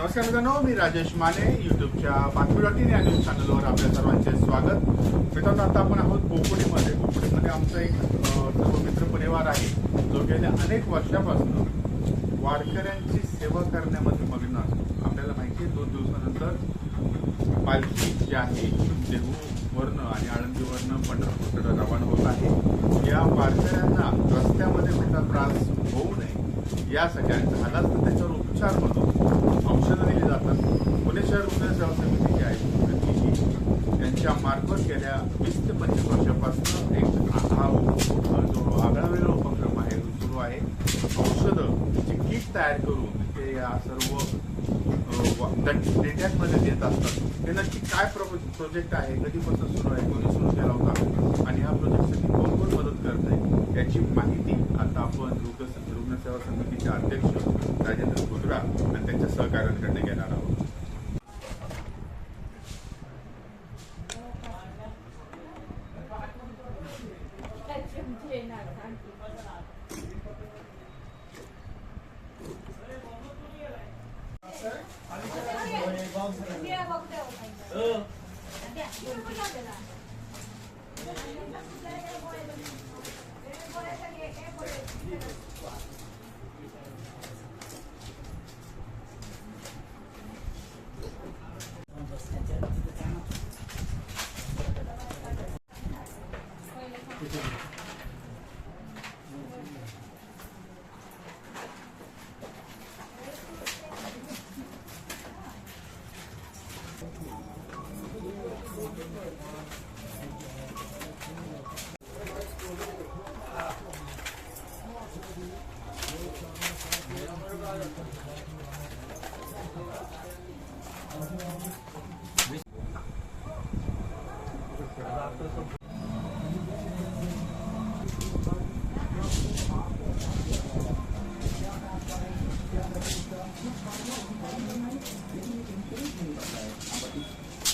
नमस्कार मित्रांनो मी राजेश माने युट्यूबच्या बातमी डॉट इन या न्यूज चॅनलवर आपल्या सर्वांचे स्वागत. मित्रांनो आता आपण आहोत कोकणीमध्ये कोकणीमध्ये आमचा एक सर्व मित्र परिवार आहे जो गेल्या अनेक वर्षापासून वारकऱ्यांची सेवा करण्यामध्ये मग्न असतो आपल्याला माहिती आहे दोन दिवसानंतर पालखी जी आहे देहूवरनं आणि आळंदीवरनं पंढरपूरकडे रवाना होत आहे. या वारकऱ्यांना रस्त्यामध्ये कुठला त्रास होऊ नये यासाठी आणि झालाच तर त्याच्यावर उपचार म्हणून औषधं दिली जातात. पुणे शहर रुग्ण सेवा समिती जी आहे ती त्यांच्या मार्फत गेल्या वीस ते पंचवीस वर्षापासून एक हा जो आगळावेगळा उपक्रम आहे तो सुरू आहे. औषधं ची किट तयार करून ते या सर्व डेट्यामध्ये देत असतात. ते नक्की काय प्रोजेक्ट आहे कधीपासून सुरू आहे कोणी सुरू केला होता? आणि ह्या प्रोजेक्टसाठी कोण कोण मदत करत आहे याची माहिती आता आपण लोकसंख्या रुग्णसेवा समितीचे अध्यक्ष राजेंद्र गुजरा आणि त्यांच्या सहकार्यांकडे घेणार आहोत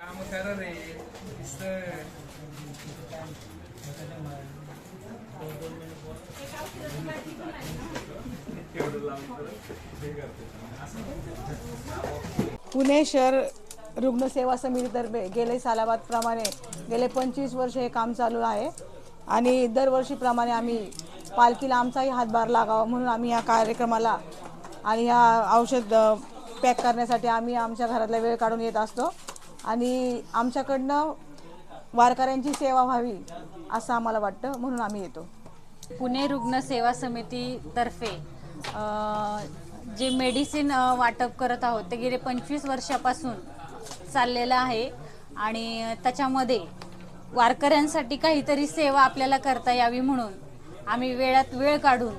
काम करा रे नुसतं एवढं लावून करत हे करते. पुणे शहर रुग्णसेवा समितीतर्फे गेले सालाबादप्रमाणे गेले पंचवीस वर्ष हे काम चालू आहे. आणि दरवर्षीप्रमाणे आम्ही पालखीला आमचाही हातभार लागावा म्हणून आम्ही या कार्यक्रमाला आणि ह्या औषध पॅक करण्यासाठी आम्ही आमच्या घरातला वेळ काढून येत असतो. आणि आमच्याकडनं वारकऱ्यांची सेवा व्हावी असं आम्हाला वाटतं म्हणून आम्ही येतो. पुणे रुग्ण सेवा समितीतर्फे जे मेडिसिन वाटप करत आहोत ते गेले पंचवीस वर्षापासून चाललेलं आहे आणि त्याच्यामध्ये वारकऱ्यांसाठी काहीतरी सेवा आपल्याला करता यावी म्हणून आम्ही वेळात वेळ काढून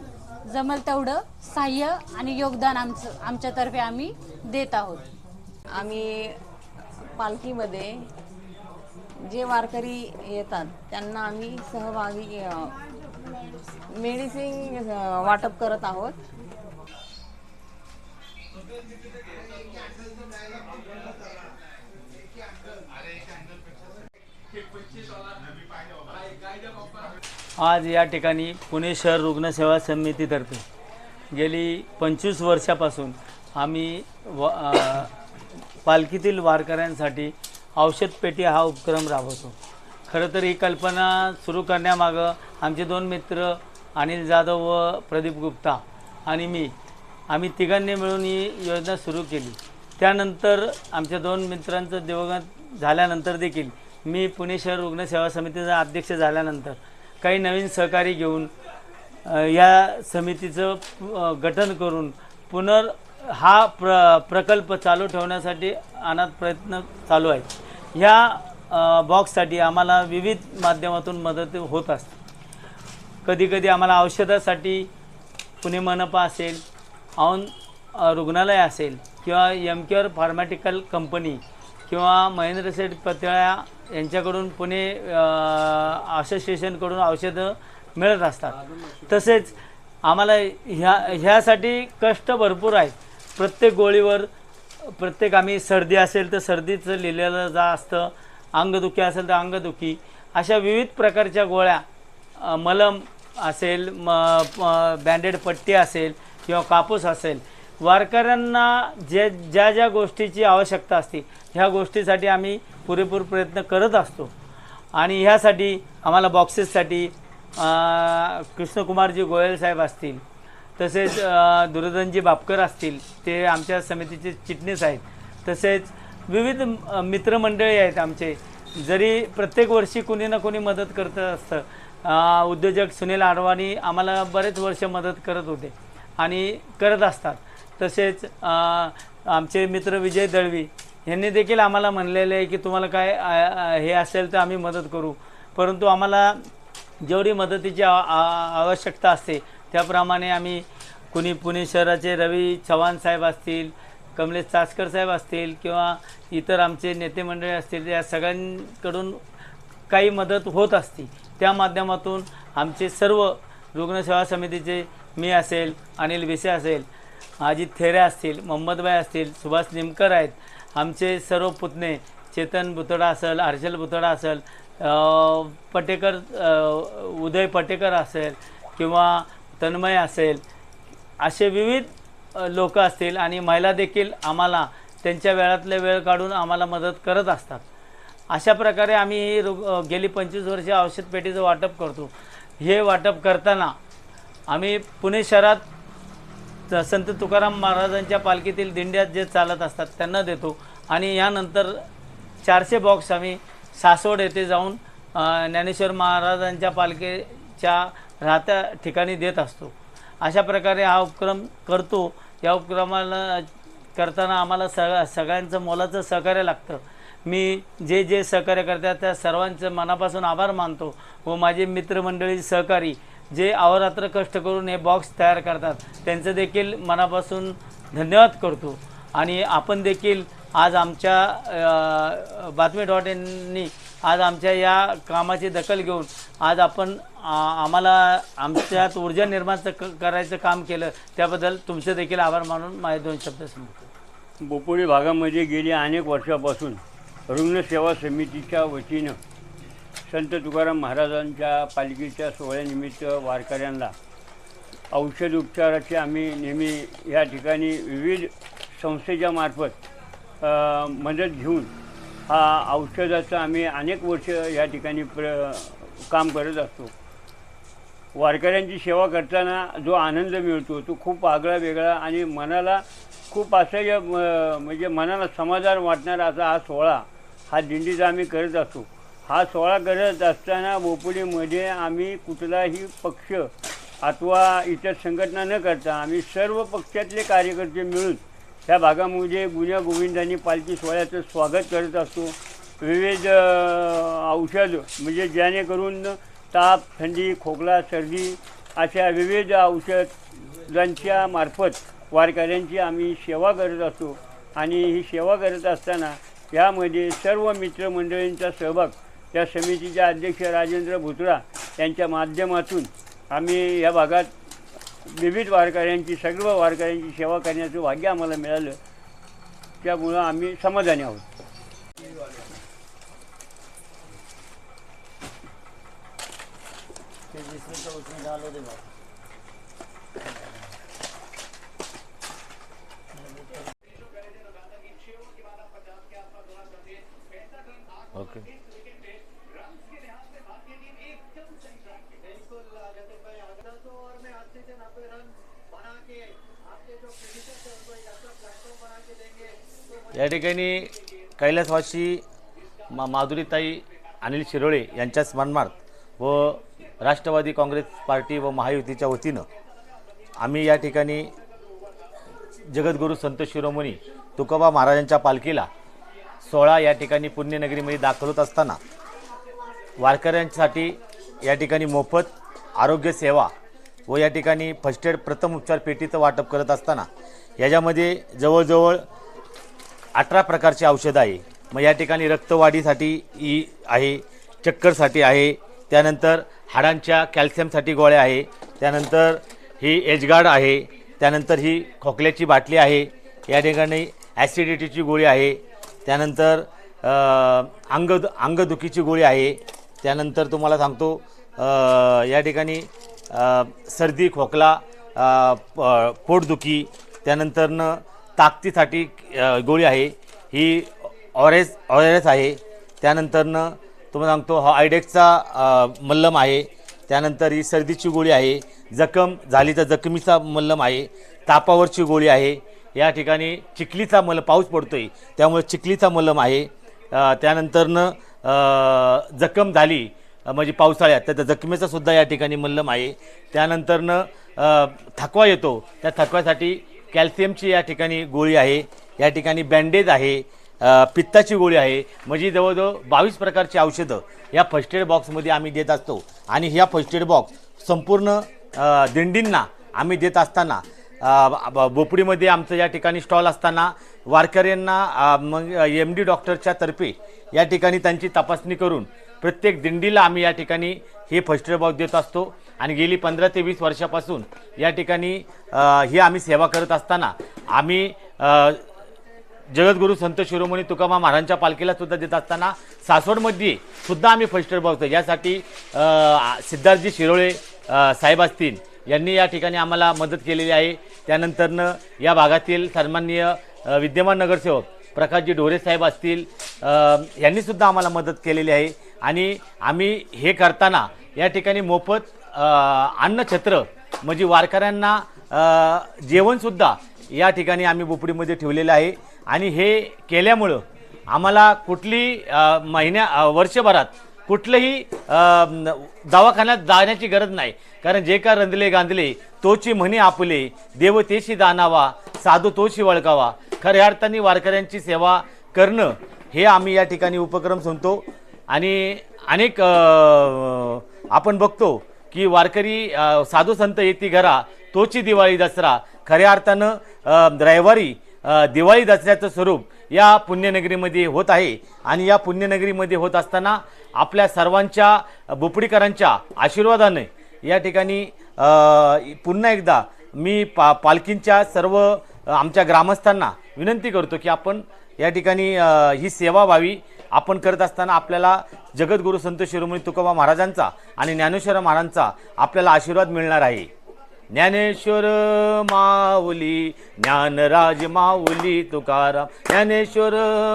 जमल तेवढं सहाय्य आणि योगदान आमचं आमच्यातर्फे आम्ही देत आहोत. आम्ही पालखीमध्ये जे वारकरी येतात त्यांना आम्ही सहभागी मेडिसिन वाटप करत आहोत. आज या ठिकाणी पुणे शहर रुग्णसेवा समितीतर्फे गेली पंचवीस वर्षापासून आम्ही व पालखीतील वारकऱ्यांसाठी औषध पेटी हा उपक्रम राबवतो. खरं तर ही कल्पना सुरू करण्यामागं आमचे दोन मित्र अनिल जाधव व प्रदीप गुप्ता आणि मी आम्ही तिघांनी मिळून ही योजना सुरू केली. त्यानंतर आमच्या दोन मित्रांचं दिवंगत झाल्यानंतर देखील मी पुणे शहर रुग्णसेवा समितीचा अध्यक्ष झाल्यानंतर काही नवीन सहकारी घेऊन या समितीचं गठन करून पुनर हा प्र प्रकल्प चालू ठेवण्यासाठी अनाथ प्रयत्न चालू आहेत. ह्या बॉक्ससाठी आम्हाला विविध माध्यमातून मदत होत असते. कधीकधी आम्हाला औषधासाठी पुणे मनपा असेल औन रुग्णालय असेल किंवा एम केअर फार्मॅटिकल कंपनी किंवा महेंद्र सेठ पतळ्या यांच्याकडून पुणे असोसिएशनकडून औषधं मिळत असतात. तसेच आम्हाला ह्या ह्यासाठी कष्ट भरपूर आहेत. प्रत्येक गोळीवर प्रत्येक आम्ही सर्दी असेल तर सर्दीचं लिहिलेलं जा असतं अंगदुखी असेल तर अंगदुखी. अशा विविध प्रकारच्या गोळ्या मलम असेल म बँडेड पट्टी असेल किंवा कापूस असेल वारकऱ्यांना जे ज्या ज्या गोष्टीची आवश्यकता असते ह्या गोष्टीसाठी आम्ही पुरेपूर प्रयत्न करत असतो. आणि ह्यासाठी आम्हाला बॉक्सेससाठी कृष्णकुमारजी गोयल साहेब असतील तसेच दुर्धनजी बापकर असतील ते आमच्या समितीचे चिटणीस आहेत. तसेच विविध मित्रमंडळी आहेत आमचे. जरी प्रत्येक वर्षी कुणी ना कुणी मदत करत असतं उद्योजक सुनील आडवाणी आम्हाला बरेच वर्ष मदत करत होते आणि करत असतात. तसेच आमचे मित्र विजय दळवी यांनी देखील आम्हाला म्हणलेले आहे की तुम्हाला काय हे असेल तर आम्ही मदत करू. परंतु आम्हाला जेवढी मदतीची आवश्यकता असते त्याप्रमाणे आम्ही कुणी पुणे शहराचे रवी चव्हाण साहेब असतील कमलेश चासकर साहेब असतील किंवा इतर आमचे नेते मंडळी असतील या सगळ्यांकडून काही मदत होत असते त्या माध्यमातून आमचे सर्व रुग्णसेवा समितीचे मी असेल अनिल भिसे असेल अजित थेरे असतील मोहम्मदबाई असतील सुभाष निमकर आहेत आमचे सर्व पुतणे चेतन बुतडा असेल हर्षल बुतडा असेल पटेकर उदय पटेकर असेल किंवा तन्मय असेल असे विविध लोक असतील आणि महिला देखील आम्हाला त्यांच्या वेळातले वेळ काढून आम्हाला मदत करत असतात. अशा प्रकारे आम्ही ही रुग गेली पंचवीस वर्षे औषध पेटीचं वाटप करतो. हे वाटप करताना आम्ही पुणे शहरात संत तुकाराम महाराजांच्या पालखीतील दिंड्यात जे चालत असतात त्यांना देतो आणि यानंतर चारशे बॉक्स आम्ही सासवड येथे जाऊन ज्ञानेश्वर महाराजांच्या पालखीच्या राहत्या ठिकाणी देत असतो. अशा प्रकारे हा उपक्रम करतो. या उपक्रमाला करताना आम्हाला सग सगळ्यांचं मोलाचं सहकार्य लागतं. मी जे जे सहकार्य करतात त्या सर्वांचं मनापासून आभार मानतो व माझे मित्रमंडळी सहकारी जे अवरात्र कष्ट करून हे बॉक्स तयार करतात त्यांचं देखील मनापासून धन्यवाद करतो. आणि आपण देखील आज आमच्या बातमी डॉट इननी आज आमच्या या कामाची दखल घेऊन आज आपण आम्हाला आमच्यात ऊर्जा निर्माण क- करायचं काम केलं त्याबद्दल तुमचे देखील आभार मानून माझे दोन शब्द सांगतो बोपोडी भागामध्ये गेली अनेक वर्षापासून रुग्णसेवा समितीच्या वतीनं संत तुकाराम महाराजांच्या पालखीच्या सोहळ्यानिमित्त वारकऱ्यांना औषध उपचाराची आम्ही नेहमी या ठिकाणी विविध संस्थेच्या मार्फत मदत घेऊन हा औषधाचा आम्ही अनेक वर्ष या ठिकाणी प्र काम करत असतो. वारकऱ्यांची सेवा करताना जो आनंद मिळतो तो खूप आगळा वेगळा आणि मनाला खूप असह्य म्हणजे मनाला समाधान वाटणारा असा हा सोहळा हा दिंडीचा आम्ही करत असतो. हा सोहळा करत असताना बोपुलीमध्ये आम्ही कुठलाही पक्ष अथवा इतर संघटना न करता आम्ही सर्व पक्षातले कार्यकर्ते मिळून ह्या भागामध्ये गुन्ह्या गोविंदांनी पालखी सोहळ्याचं स्वागत करत असतो. विविध औषध म्हणजे जेणेकरून ताप थंडी खोकला सर्दी अशा विविध औषधांच्या मार्फत वारकऱ्यांची आम्ही सेवा करत असतो. आणि ही सेवा करत असताना यामध्ये सर्व मित्रमंडळींचा सहभाग त्या समितीचे अध्यक्ष राजेंद्र भुतरा यांच्या माध्यमातून आम्ही या भागात विविध वारकऱ्यांची सर्व वारकऱ्यांची सेवा करण्याचं भाग्य आम्हाला मिळालं. त्यामुळं आम्ही समाधानी आहोत. ओके. या ठिकाणी कैलासवासी मा माधुरीताई अनिल शिरोळे यांच्या स्मरणार्थ व राष्ट्रवादी काँग्रेस पार्टी व महायुतीच्या वतीनं आम्ही या ठिकाणी जगद्गुरू संत शिरोमणी तुकोबा महाराजांच्या पालखीला सोळा या ठिकाणी पुण्यनगरीमध्ये दाखल होत असताना वारकऱ्यांसाठी या ठिकाणी मोफत आरोग्य सेवा व या ठिकाणी फर्स्ट एड प्रथम उपचार पेटीचं वाटप करत असताना याच्यामध्ये जवळजवळ अठरा प्रकारची औषधं आहे. मग या ठिकाणी रक्तवाढीसाठी ई आहे चक्करसाठी आहे त्यानंतर हाडांच्या कॅल्शियमसाठी गोळ्या आहे त्यानंतर ही एजगार्ड आहे त्यानंतर ही खोकल्याची बाटली आहे या ठिकाणी ॲसिडिटीची गोळी आहे त्यानंतर अंग अंगदुखीची गोळी आहे त्यानंतर तुम्हाला सांगतो या ठिकाणी सर्दी खोकला प- पोटदुखी त्यानंतरनं ताकदीसाठी गोळी आहे. ही ऑरेस ऑरेस आहे. त्यानंतरनं तुम्हाला सांगतो हा आयडेक्सचा मल्लम आहे. त्यानंतर ही सर्दीची गोळी आहे. जखम झाली तर जखमीचा मल्लम आहे. तापावरची गोळी आहे. या ठिकाणी चिखलीचा मल पाऊस पडतो आहे त्यामुळे चिखलीचा मलम आहे. त्यानंतरनं जखम झाली म्हणजे पावसाळ्यात तर त्या जखमेचा सुद्धा या ठिकाणी मल्लम आहे. त्यानंतरनं थकवा येतो. त्या थकव्यासाठी कॅल्शियमची या ठिकाणी गोळी आहे या ठिकाणी बँडेज आहे पित्ताची गोळी आहे. म्हणजे जवळजवळ बावीस प्रकारची औषधं या फर्स्ट एड बॉक्समध्ये आम्ही देत असतो. आणि ह्या फर्स्ट एड बॉक्स संपूर्ण दिंडींना आम्ही देत असताना बोपडीमध्ये आमचं या ठिकाणी स्टॉल असताना वारकऱ्यांना मग एम डी डॉक्टरच्या तर्फे या ठिकाणी त्यांची तपासणी करून प्रत्येक दिंडीला आम्ही या ठिकाणी हे फर्स्ट एड देत असतो. आणि गेली पंधरा ते वीस वर्षापासून या ठिकाणी ही आम्ही सेवा करत असताना आम्ही जगद्गुरू संत शिरोमणी तुकामा महाराजांच्या पालखीला सुद्धा देत असताना सासवडमध्ये सुद्धा आम्ही फर्स्ट एड यासाठी सिद्धार्थजी शिरोळे साहेब असतील यांनी या ठिकाणी आम्हाला मदत केलेली आहे. त्यानंतरनं या भागातील सन्माननीय विद्यमान नगरसेवक प्रकाशजी ढोरे साहेब असतील यांनीसुद्धा आम्हाला मदत केलेली आहे. आणि आम्ही हे करताना या ठिकाणी मोफत अन्नछत्र म्हणजे वारकऱ्यांना जेवणसुद्धा या ठिकाणी आम्ही बोपडीमध्ये ठेवलेलं आहे. आणि हे केल्यामुळं आम्हाला कुठली महिन्या वर्षभरात कुठलंही दवाखान्यात जाण्याची गरज नाही. कारण जे का रंधले गांधले तोची म्हणे आपले देव तेशी दानावा साधू तोशी वळकावा खऱ्या अर्थाने वारकऱ्यांची सेवा करणं हे आम्ही या ठिकाणी उपक्रम सुनतो. आणि अनेक आपण बघतो की वारकरी साधू संत येती घरा तोची दिवाळी दसरा. खऱ्या अर्थानं रविवारी दिवाळी दसऱ्याचं स्वरूप या पुण्यनगरीमध्ये होत आहे. आणि या पुण्यनगरीमध्ये होत असताना आपल्या सर्वांच्या बुपडीकरांच्या आशीर्वादाने या ठिकाणी पुन्हा एकदा मी पा पालखींच्या सर्व आमच्या ग्रामस्थांना विनंती करतो की आपण या ठिकाणी ही सेवा व्हावी. आपण करत असताना आपल्याला जगद्गुरू संत शिरोमणी तुकोबा महाराजांचा आणि ज्ञानेश्वर महाराजांचा आपल्याला आशीर्वाद मिळणार आहे. ज्ञानेश्वर माऊली ज्ञानराज माऊली तुकाराम ज्ञानेश्वर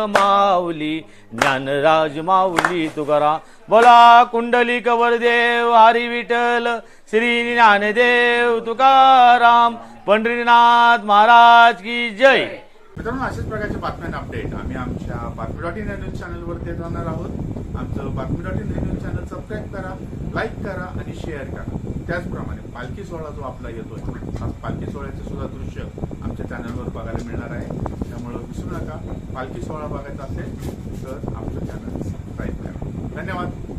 माऊली ज्ञानराज माऊली तुकाराम. बोला कुंडली कवरदेव हरी विठल श्री ज्ञानदेव तुकाराम. पंढरीनाथ महाराज की जय. मित्रांनो अशाच प्रकारच्या बातम्यांना अपडेट आम्ही आमच्या बातमी डॉट इन न्यूज चॅनलवर देत राहणार आहोत. आमचं बातमी dot in news channel subscribe करा लाईक करा आणि शेअर करा. त्याचप्रमाणे पालखी सोहळा जो आपला येतोय आज पालखी सोहळ्याचे सुद्धा दृश्य आमच्या चॅनलवर बघायला मिळणार आहे. त्यामुळं विसरू नका. पालखी सोहळा बघायचा असेल तर आमचं चॅनल सबस्क्राईब करा. धन्यवाद.